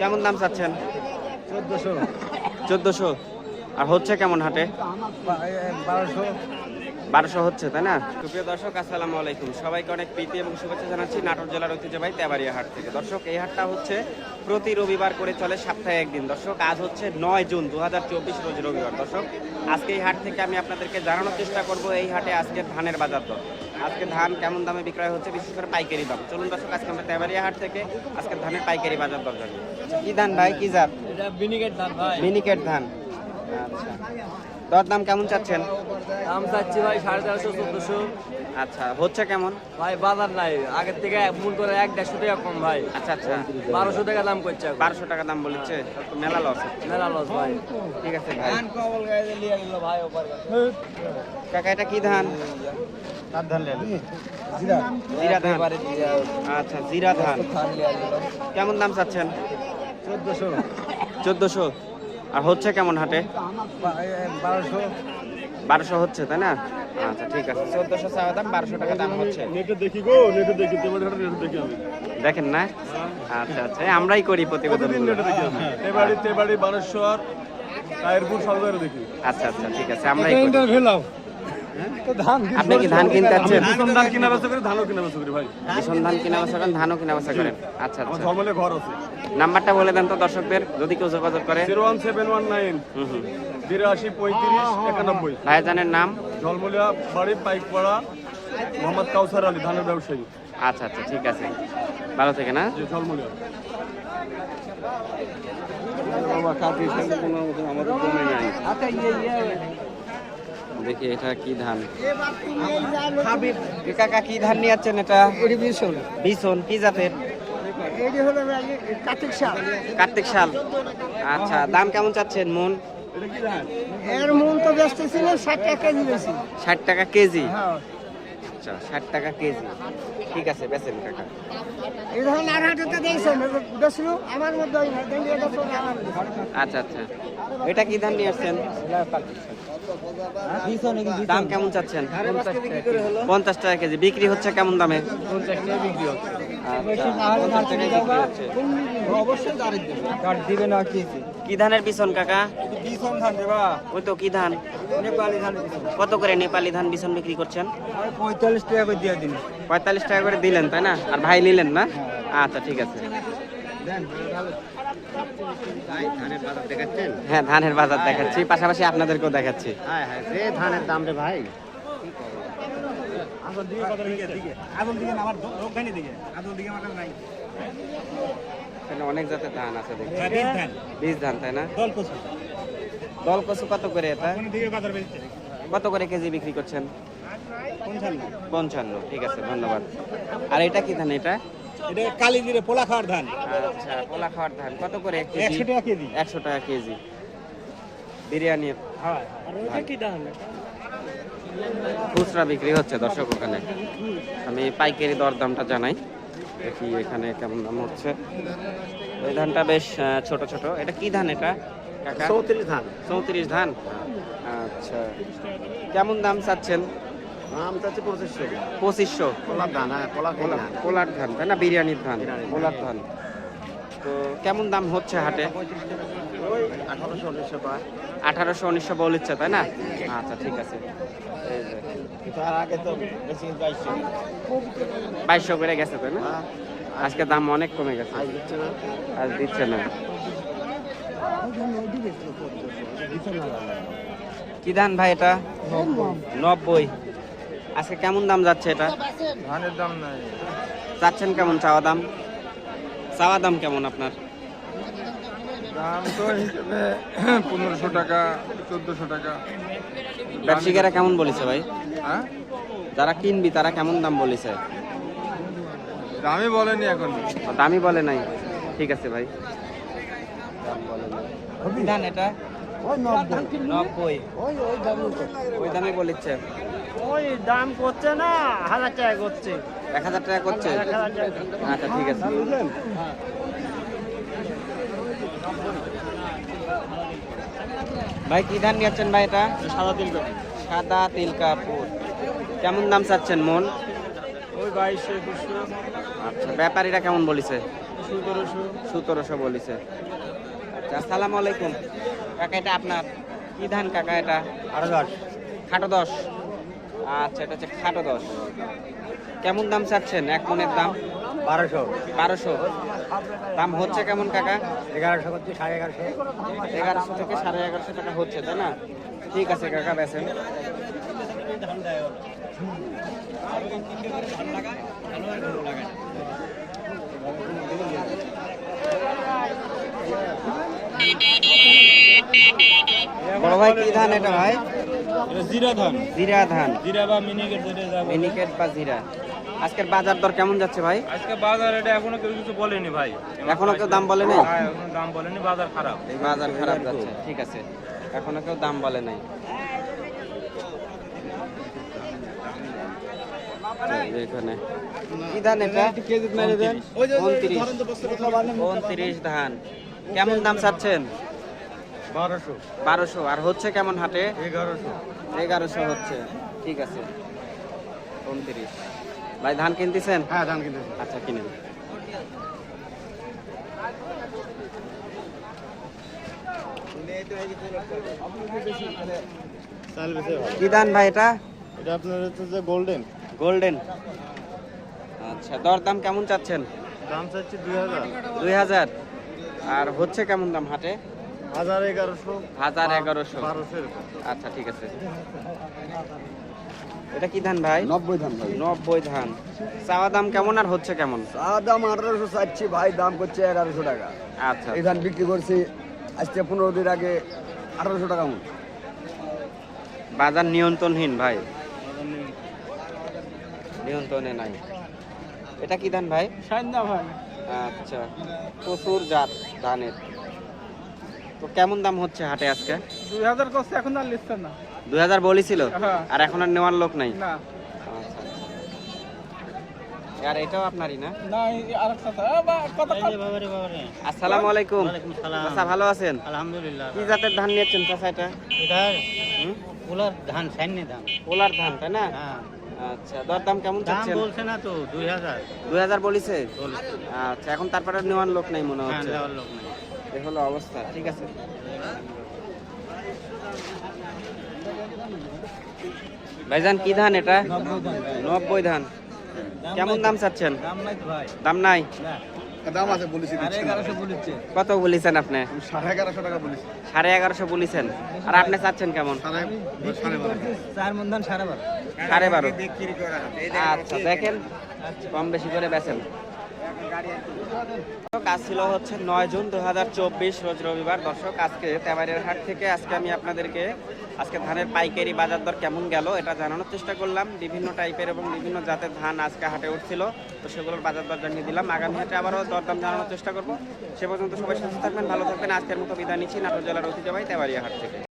কেমন দাম চাচ্ছেন? চোদ্দশো। চোদ্দোশো। আর হচ্ছে কেমন হাটে? বারোশো। বারোশো হচ্ছে তাই না? সুপ্রিয় দর্শক আসসালামু আলাইকুম। সবাইকে অনেক প্রীতি এবং শুভেচ্ছা জানাচ্ছি নাটোর জেলার ঐতিহ্যবাহী তেবাড়িয়া হাট থেকে। দর্শক এই হাটটা হচ্ছে প্রতি রবিবার করে চলে সপ্তাহে একদিন। দর্শক আজ হচ্ছে নয় জুন দু হাজার চব্বিশ রোজ রবিবার। দর্শক আজকে এই হাট থেকে আমি আপনাদেরকে জানানোর চেষ্টা করব এই হাটে আজকে ধানের বাজার দর। আজকে ধান কেমন দামে বিক্রয় হচ্ছে বিশেষ করে পাইকারি দাম? চলুন দর্শক আজকে আমরা তেবাড়িয়া হাট থেকে আজকে ধানের পাইকারি বাজার দর জানি কি ধান ভাই কি জাত? এটা বিনিকেট ধান ভাই। মিনিকেট ধান। আচ্ছা। দর দাম কেমন চাচ্ছেন? দাম চাচ্ছি ভাই সাড়ে তেরোশো চোদ্দশো। আচ্ছা হচ্ছে কেমন? ভাই বাজার নাই। আগের থেকে মূল করে এক দেড়শো টাকা কম ভাই। আচ্ছা আচ্ছা। বারোশো টাকা দাম করছে বারোশো টাকা দাম বলেছে? মেলা লস মেলা লস ভাই। ঠিক আছে ভাই। কাকা এটা কি ধান? জিরা। ধান। আচ্ছা জিরা ধান। কেমন দাম চাচ্ছেন? চোদ্দশো। চোদ্দোশো। আর হচ্ছে কেমন হাটে? বারোশো। বারোশো হচ্ছে তাই না? আচ্ছা ঠিক আছে। চোদ্দোশো চাওয়া দাম বারোশো টাকা দাম হচ্ছে। নেটে দেখি গো নেটে দেখি নেটে দেখি আমি। দেখেন না? আচ্ছা আচ্ছা আমরাই করি প্রতিবেদন নেটে দেখি তেবাড়ি বানেশ্বর সব দেখি। আচ্ছা আচ্ছা ঠিক আছে আমরাই ধান আপনি কি ধান কিনতে যাচ্ছেন ধান কিনা বেচা করি ধানও কিনা বেচা করি ভাই। ভীষণ ধান কিনা বেচা করেন ধানও কিনা বেচা করেন। আচ্ছা আমার আচ্ছা। ঝলমলে ঘর আছে। নাম্বারটা বলে দেন তো দর্শকদের যদি কেউ যোগাযোগ করে। Zero one seven one nine হুম হুম। বিরাশি পঁয়ত্রিশ একানব্বই। ভাইজানের নাম? ঝলমলিয়া বাড়ি পাইকপাড়া মোহাম্মদ কাউসার আলী ধানের ব্যবসায়ী। আচ্ছা আচ্ছা ঠিক আছে। ভালো থেকে না? ঝলমলিয়া। দেখি এটা কি ধান? কাকা কি ধান নিয়ে যাচ্ছেন এটা? বিছন কি জাতের? কার্তিক শাল। আচ্ছা দাম কেমন চাচ্ছেন মন? এর মন তো ব্যস্ত ছিল ষাট টাকা কেজি বেশি ষাট টাকা কেজি। হ্যাঁ। আচ্ছা ষাট টাকা কেজি। ঠিক আছে বেচেন কাকা। এই আর দিয়েছেন আমার মধ্যে আচ্ছা আচ্ছা। এটা কি ধান নিয়ে আসছেন? দাম কেমন চাচ্ছেন? পঞ্চাশ টাকা কেজি। বিক্রি হচ্ছে কেমন দামে? আচ্ছা। কাট দিবে না কি কি ধানের পিছন কাকা? বিছন ধান দেবা ওই তো কি ধান? নেপালি ধান কত করে নেপালি ধান বিছন বিক্রি করছেন? পঁয়তাল্লিশ টাকা করে দিয়ে দিন পঁয়তাল্লিশ টাকা করে দিলেন তাই না? আর ভাই নিলেন না? আচ্ছা ঠিক আছে। হ্যাঁ ধানের বাজার দেখাচ্ছি পাশাপাশি আপনাদেরকেও দেখাচ্ছি। ধানের দাম রে ভাই। এখানে অনেক জাতের ধান আছে দেখছি বীজ ধান। তাই না? দল কচু। কত করে এটা? কত করে কেজি বিক্রি করছেন? পঞ্চান্ন। ঠিক আছে ধন্যবাদ। আর এটা কি ধান এটা? এটা কালি পোলা খাওয়ার ধান। আচ্ছা পোলা খাওয়ার ধান। কত করে একশো টাকা কেজি। একশো টাকা কেজি। বিরিয়ানি হ্যাঁ। আর ওটা কি ধান? খুচরা বিক্রি হচ্ছে দর্শক ওখানে। আমি পাইকারি দর দামটা জানাই। দেখি এখানে কেমন দাম হচ্ছে। এই ধানটা বেশ ছোট ছোট। এটা কি ধান এটা কাকা? চৌত্রিশ ধান। চৌত্রিশ ধান? আচ্ছা। কেমন দাম চাচ্ছেন? দাম চাচ্ছে পঁচিশশো। পঁচিশশো। ধান হ্যাঁ ধান। তাই না? বিরিয়ানির ধান ধান। তো কেমন দাম হচ্ছে হাটে? ওই আঠারোশো উনিশশো পায় আঠারোশো উনিশশো বলিচ্ছে তাই না? আচ্ছা ঠিক আছে। বাইশশো করে গেছে তাই না? আজকে দাম অনেক কমে গেছে। আজ দিচ্ছে না। আজ দিচ্ছে না কি ধান ভাই এটা? নব্বই। আজকে কেমন দাম যাচ্ছে এটা? ধানের দাম নাই। চাচ্ছেন কেমন চাওয়া দাম? চাওয়া দাম কেমন আপনার? দাম তো হিসেবে পনেরোশো টাকা চোদ্দোশো টাকা। ব্যবসায়ীরা কেমন বলেছে ভাই? হ্যাঁ? যারা কিনবি তারা কেমন দাম বলেছে? দামই বলেনি এখন। দামই বলে নাই। ঠিক আছে ভাই। কি ধান এটা? ওই নব্বই। নব্বই। ওই ওই দাম ওই দামে বলেছে। ওই দাম করছে না হাজার টাকা করছে। এক হাজার টাকা করছে? আচ্ছা ঠিক আছে। ভাই কি ধান নিয়েছেন ভাই এটা? সাদা দিন সাদা তিল কাপুর। কেমন দাম চাচ্ছেন মন? ওই একুশশো। আচ্ছা ব্যাপারীরা কেমন বলেছে? সতেরোশো। সতেরোশো বলিছে। আচ্ছা আসসালামু আলাইকুম। কাকা এটা আপনার কি ধান কাকা এটা? আরও দশ। খাটো দশ। আচ্ছা এটা হচ্ছে খাটো দশ। কেমন দাম চাচ্ছেন? এক মনের দাম? বারোশো। বারোশো। দাম হচ্ছে কেমন কাকা? এগারোশো করছি সাড়ে এগারোশো। এগারোশো থেকে সাড়ে এগারোশো টাকা হচ্ছে তাই না? ঠিক আছে কাকা বেছেন বড় ভাই কি ধান এটা ভাই? জিরা ধান। জিরা ধান। জিরা বা মিনিকেট যাবে মিনিকেট বা জিরা। আজকের বাজার দর কেমন যাচ্ছে ভাই? আজকে বাজার এটা এখনও কেউ কিছু বলেনি ভাই। এখনও কেউ দাম বলে নাই? হ্যাঁ, এখনও দাম বলেনি বাজার খারাপ। এই বাজার খারাপ যাচ্ছে ঠিক আছে। এখনও কেউ দাম বলে নাই। এখানে। কি ধান এটা? কেমন দাম চাচ্ছেন? আর হচ্ছে কেমন হাটে? এগারোশো। এগারোশো হচ্ছে। ঠিক আছে। উনত্রিশ। ভাই ধান কিনতেছেন? হ্যাঁ ধান কিনতে আচ্ছা কিনেন। কি ধান ভাই এটা? এটা আপনার হচ্ছে যে গোল্ডেন। গোল্ডেন। আচ্ছা দর দাম কেমন চাচ্ছেন? দাম চাচ্ছি দুই হাজার। দুই হাজার। আর হচ্ছে কেমন দাম হাটে? হাজার এগারোশো। হাজার এগারোশো। আচ্ছা ঠিক আছে। এটা কি ধান ভাই? নব্বই ধান ভাই। নব্বই ধান। চাওয়া দাম কেমন আর হচ্ছে কেমন? চা দাম আঠারোশো চাচ্ছি ভাই দাম করছে এগারোশো টাকা। আচ্ছা। এই ধান বিক্রি করছি আজকে পনেরো দিন আগে আঠারোশো টাকা মন। বাজার নিয়ন্ত্রণহীন ভাই। নিয়ন্ত্রণে নাই। এটা কি ধান ভাই? সন্ধ্যা ভাই। আচ্ছা প্রচুর জাত ধানের। তো কেমন দাম হচ্ছে হাটে আজকে? দুই হাজার করছে এখন আর লিখছে না। দুই হাজার বলেছিল হ্যাঁ। আর এখন আর নেওয়ার লোক নাই। আচ্ছা। আর এটাও আপনারই না? না আর কত আসসালামু আলাইকুম। চাচা ভালো আছেন? আলহামদুলিল্লাহ। কি জাতের ধান নিয়েছেন চাচা এটা? এটা হুম? ধান সাইনি ধান। পোলার ধান তাই না? হ্যাঁ। আচ্ছা দর দাম বলছে না তো আচ্ছা এখন তারপরে নেওয়ার লোক নাই মনে হ্যাঁ হচ্ছে। দেওয়ার লোক নেই। এ হলো অবস্থা ঠিক আছে। ভাইজান কি ধান এটা? নব্বই ধান। কেমন দাম চাচ্ছেন? দাম নাই? দাম আছে বলেছি কত বলেছেন আপনি? সাড়ে এগারোশো টাকা বলেছি। সাড়ে এগারোশো বলেছেন। আর আপনি চাচ্ছেন কেমন? চার মন ধান সাড়ে বারো। আচ্ছা দেখেন। কম বেশি করে বেচেন। কাজ ছিল হচ্ছে নয় জুন দু রোজ রবিবার। দর্শক, আজকে তেবারের হাট থেকে আজকে আমি আপনাদেরকে আজকে ধানের পাইকারি বাজার দর কেমন গেল এটা জানানোর চেষ্টা করলাম। বিভিন্ন টাইপের এবং বিভিন্ন জাতের ধান আজকে হাটে উঠছিল, তো সেগুলোর বাজার দর জানিয়ে দিলাম। আগামী হাটে আবারও দরদাম জানানোর চেষ্টা করব। সে পর্যন্ত সবাই সুস্থ থাকবেন, ভালো থাকবেন। আজকের মতো বিদায় নিচ্ছি নাটোর জেলার ঐতিহ্যবাহী তেবারিয়া হাট থেকে।